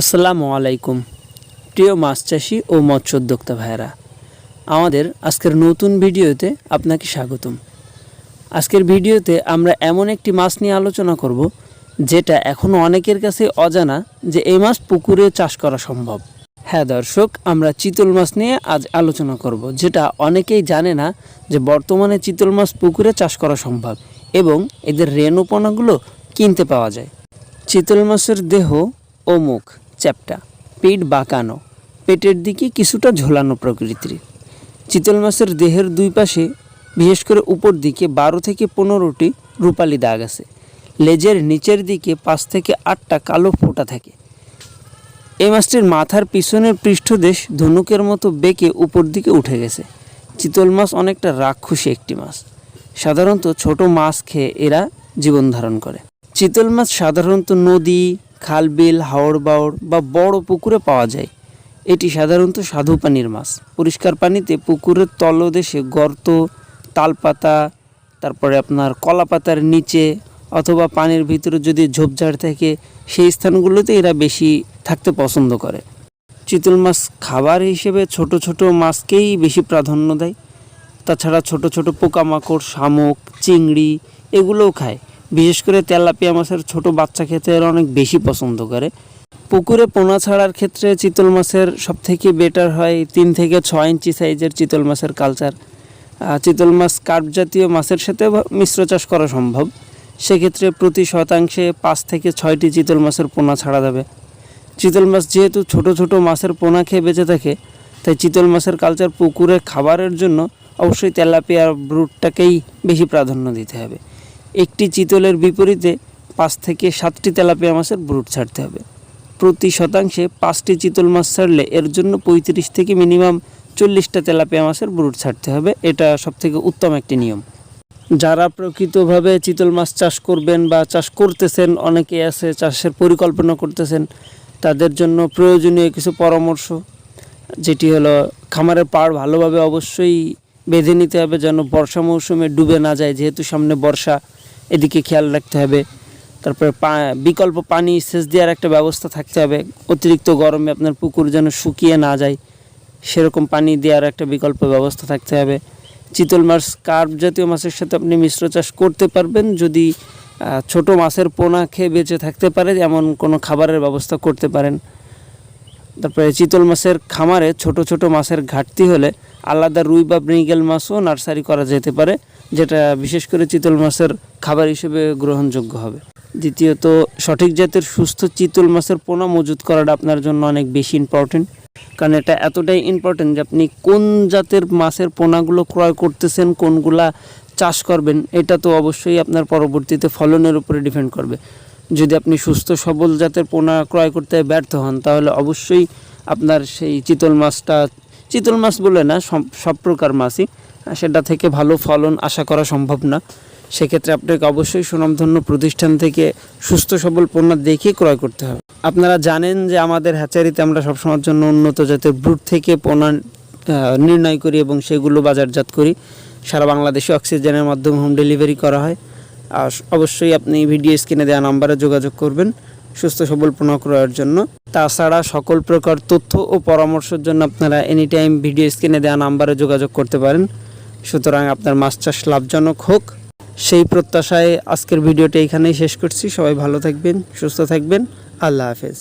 আসসালামু আলাইকুম। প্রিয় মাছ চাষি ও মৎস্য উদ্যোক্তা আমাদের আজকের নতুন ভিডিওতে আপনাকে স্বাগতম। আজকের ভিডিওতে আমরা এমন একটি মাছ নিয়ে আলোচনা করব, যেটা এখনও অনেকের কাছে অজানা যে এই মাছ পুকুরে চাষ করা সম্ভব। হ্যাঁ দর্শক, আমরা চিতল মাছ নিয়ে আজ আলোচনা করব, যেটা অনেকেই জানে না যে বর্তমানে চিতল মাছ পুকুরে চাষ করা সম্ভব এবং এদের রেণুপনাগুলো কিনতে পাওয়া যায়। চিতল মাছের দেহ ও মুখ চ্যাপ্টা, পেট বাঁকানো, পেটের দিকে কিছুটা ঝোলানো প্রকৃতির। চিতল মাছের দেহের দুই পাশে, বিশেষ করে উপর দিকে বারো থেকে পনেরোটি রূপালি দাগ আছে। লেজের নিচের দিকে পাঁচ থেকে আটটা কালো ফোঁটা থাকে। এই মাছটির মাথার পিছনের পৃষ্ঠদেশ ধনুকের মতো বেঁকে উপর দিকে উঠে গেছে। চিতল মাছ অনেকটা রাক্ষসী একটি মাছ। সাধারণত ছোট মাছ খেয়ে এরা জীবন ধারণ করে। চিতল মাছ সাধারণত নদী খালবিল হাওড় বাওড় বা বড় পুকুরে পাওয়া যায়। এটি সাধারণত সাধু পানির মাছ। পরিষ্কার পানিতে পুকুরের তলদেশে গর্ত, তালপাতা, তারপরে আপনার কলা পাতার নিচে অথবা পানির ভিতরে যদি ঝোপঝাড় থাকে, সেই স্থানগুলোতে এরা বেশি থাকতে পছন্দ করে। চিতল মাছ খাবার হিসেবে ছোট ছোট মাছকেই বেশি প্রাধান্য দেয়। তাছাড়া ছোট ছোট পোকামাকড়, শামুক, চিংড়ি এগুলোও খায়। বিশেষ করে তেলাপিয়া মাছের ছোট বাচ্চা খেতে এরা অনেক বেশি পছন্দ করে। পুকুরে পোনা ছাড়ার ক্ষেত্রে চিতল মাছের সব থেকে বেটার হয় তিন থেকে ছয় ইঞ্চি সাইজের চিতল মাছের কালচার চিতল মাছ কার্প জাতীয় মাছের সাথে মিশ্র চাষ করা সম্ভব। সেক্ষেত্রে প্রতি শতাংশে পাঁচ থেকে ছয়টি চিতল মাছের পোনা ছাড়া যাবে। চিতল মাছ যেহেতু ছোট ছোট মাছের পোনা খেয়ে বেঁচে থাকে, তাই চিতল মাছের কালচার পুকুরে খাবারের জন্য অবশ্যই তেলাপিয়া ব্রুটটাকেই বেশি প্রাধান্য দিতে হবে। একটি চিতলের বিপরীতে পাঁচ থেকে সাতটি তেলাপিয়া মাছের ব্রুট ছাড়তে হবে। প্রতি শতাংশে পাঁচটি চিতল মাছ ছাড়লে এর জন্য পঁয়ত্রিশ থেকে মিনিমাম চল্লিশটা তেলাপিয়া মাছের ব্রুট ছাড়তে হবে। এটা সবথেকে উত্তম একটি নিয়ম। যারা প্রকৃতভাবে চিতল মাছ চাষ করবেন বা চাষ করতেছেন অনেকে আছে চাষের পরিকল্পনা করতেছেন, তাদের জন্য প্রয়োজনীয় কিছু পরামর্শ, যেটি হলো খামারের পাড় ভালোভাবে অবশ্যই বেঁধে নিতে হবে যেন বর্ষা মৌসুমে ডুবে না যায়, যেহেতু সামনে বর্ষা। এদিকে খেয়াল রাখতে হবে। তারপরে বিকল্প পানি সেচ দেওয়ার একটা ব্যবস্থা থাকতে হবে। অতিরিক্ত গরমে আপনার পুকুর যেন শুকিয়ে না যায়, সেরকম পানি দেওয়ার একটা বিকল্প ব্যবস্থা থাকতে হবে। চিতল মাছ, কার্প জাতীয় মাছের সাথে আপনি মিশ্র চাষ করতে পারবেন। যদি ছোট মাছের পোনা খেয়ে বেঁচে থাকতে পারে এমন কোনো খাবারের ব্যবস্থা করতে পারেন। তারপরে চিতল মাছের খামারে ছোট ছোট মাছের ঘাটতি হলে আলাদা রুই বা মৃগেল মাছও নার্সারি করা যেতে পারে, যেটা বিশেষ করে চিতল মাছের খাবার হিসেবে গ্রহণযোগ্য হবে। দ্বিতীয়ত, সঠিক জাতের সুস্থ চিতল মাছের পোনা মজুত করাটা আপনার জন্য অনেক বেশি ইম্পর্টেন্ট কারণ এটা এতটাই ইম্পর্টেন্ট যে আপনি কোন জাতের মাছের পোনাগুলো ক্রয় করতেছেন, কোনগুলা চাষ করবেন, এটা তো অবশ্যই আপনার পরবর্তীতে ফলনের উপরে ডিপেন্ড করবে। যদি আপনি সুস্থ, সবল জাতের পোনা ক্রয় করতে ব্যর্থ হন, তাহলে অবশ্যই আপনার সেই চিতল মাছটা, চিতল মাছ বলে না, সব প্রকার মাছই সেটা থেকে ভালো ফলন আশা করা সম্ভব না। সেক্ষেত্রে আপনাকে অবশ্যই সুনামধন্য প্রতিষ্ঠান থেকে সুস্থ, সবল পণ্য দেখে ক্রয় করতে হবে। আপনারা জানেন যে আমাদের হ্যাচারিতে আমরা সবসময়ের জন্য উন্নত জাতের ব্রুট থেকে পোনা নির্ণয় করি এবং সেগুলো বাজারজাত করি। সারা বাংলাদেশে অক্সিজেনের মাধ্যমে হোম ডেলিভারি করা হয়। আর অবশ্যই আপনি ভিডিও স্ক্রিনে দেওয়া নাম্বারে যোগাযোগ করবেন সুস্থ সবল পুনঃ ক্রয়ের জন্য। তাছাড়া সকল প্রকার তথ্য ও পরামর্শের জন্য আপনারা এনি টাইম ভিডিও স্ক্রিনে দেওয়া নাম্বারে যোগাযোগ করতে পারেন। সুতরাং আপনার মাছ চাষ লাভজনক হোক। সেই প্রত্যাশায় আজকের ভিডিওটা এখানেই শেষ করছি। সবাই ভালো থাকবেন, সুস্থ থাকবেন। আল্লাহ হাফেজ।